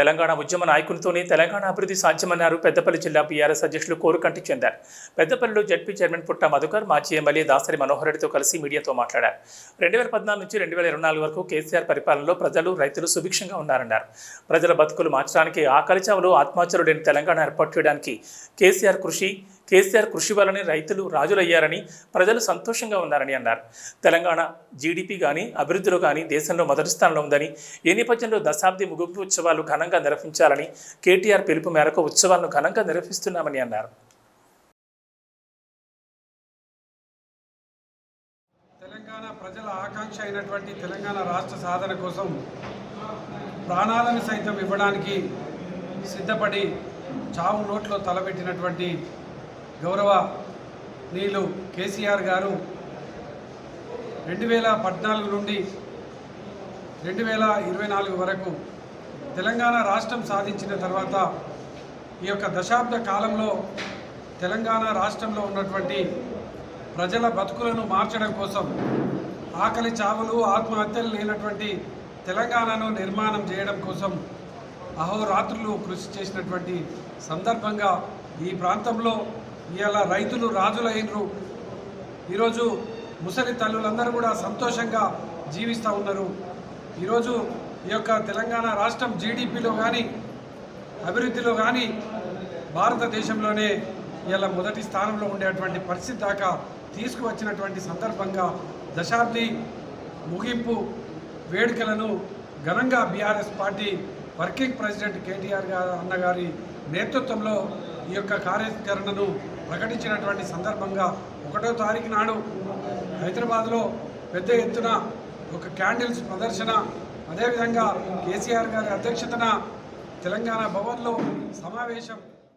తెలంగాణ ఉద్యమ నాయకునితోనే తెలంగాణ అభివృద్ధి సాధ్యమన్నారు పెద్దపల్లి జిల్లా బీఆర్ఎస్ అధ్యక్షులు కోరుకంటి చెందారు. పెద్దపల్లిలో జడ్పీ చైర్మన్ పుట్ట మధుకర్ మాజీ ఎమ్మెల్యే దాసరి మనోహర్ రెడ్డితో కలిసి మీడియాతో మాట్లాడారు. రెండు వేల పద్నాలుగు నుంచి రెండు వేల ఇరవై నాలుగు వరకు కేసీఆర్ పరిపాలనలో ప్రజలు రైతులు సుభిక్షంగా ఉన్నారన్నారు. ప్రజల బతుకులు మార్చడానికి ఆకలి చావులు ఆత్మహత్యలు లేని తెలంగాణ ఏర్పాటు చేయడానికి కేసీఆర్ కృషి కేసీఆర్ కృషి వల్లనే రైతులు రాజులయ్యారని ప్రజలు సంతోషంగా ఉన్నారని అన్నారు. తెలంగాణ జీడిపి కానీ అభివృద్ధిలో కానీ దేశంలో మొదటి స్థానంలో ఉందని ఈ నేపథ్యంలో దశాబ్ది ముగింపు ఉత్సవాలు ఘనంగా నిర్వహించాలని కేటీఆర్ పిలుపు మేరకు ఉత్సవాలను ఘనంగా నిర్వహిస్తున్నామని అన్నారు. తెలంగాణ ప్రజల ఆకాంక్ష అయినటువంటి తెలంగాణ రాష్ట్ర సాధన కోసం ప్రాణాలను సైతం ఇవ్వడానికి సిద్ధపడి చావు నోట్లో తలబెట్టినటువంటి గౌరవ నీలు కేసీఆర్ గారు రెండు వేల పద్నాలుగు నుండి రెండు వేల ఇరవై నాలుగు వరకు తెలంగాణ రాష్ట్రం సాధించిన తర్వాత ఈ యొక్క దశాబ్ద కాలంలో తెలంగాణ రాష్ట్రంలో ఉన్నటువంటి ప్రజల బతుకులను మార్చడం కోసం ఆకలి చావులు ఆత్మహత్యలు లేనటువంటి తెలంగాణను నిర్మాణం చేయడం కోసం అహోరాత్రులు కృషి చేసినటువంటి సందర్భంగా ఈ ప్రాంతంలో ఇవాళ రైతులు రాజులైనరు ఈరోజు ముసలి తల్లులందరూ కూడా సంతోషంగా జీవిస్తూ ఉన్నారు. ఈరోజు ఈ యొక్క తెలంగాణ రాష్ట్రం జీడిపిలో కానీ అభివృద్ధిలో కానీ భారతదేశంలోనే ఇలా మొదటి స్థానంలో ఉండేటువంటి పరిస్థితి దాకా తీసుకువచ్చినటువంటి సందర్భంగా దశాబ్ది ముగింపు వేడుకలను ఘనంగా BRS party working president KTR గారు అన్నగారి నేతృత్వంలో ఈ యొక్క కార్యాచరణను ప్రకటించినటువంటి సందర్భంగా ఒకటో తారీఖు నాడు హైదరాబాద్లో పెద్ద ఎత్తున ఒక క్యాండిల్స్ ప్రదర్శన అదేవిధంగా కేసీఆర్ గారి అధ్యక్షతన తెలంగాణ భవన్లో సమావేశం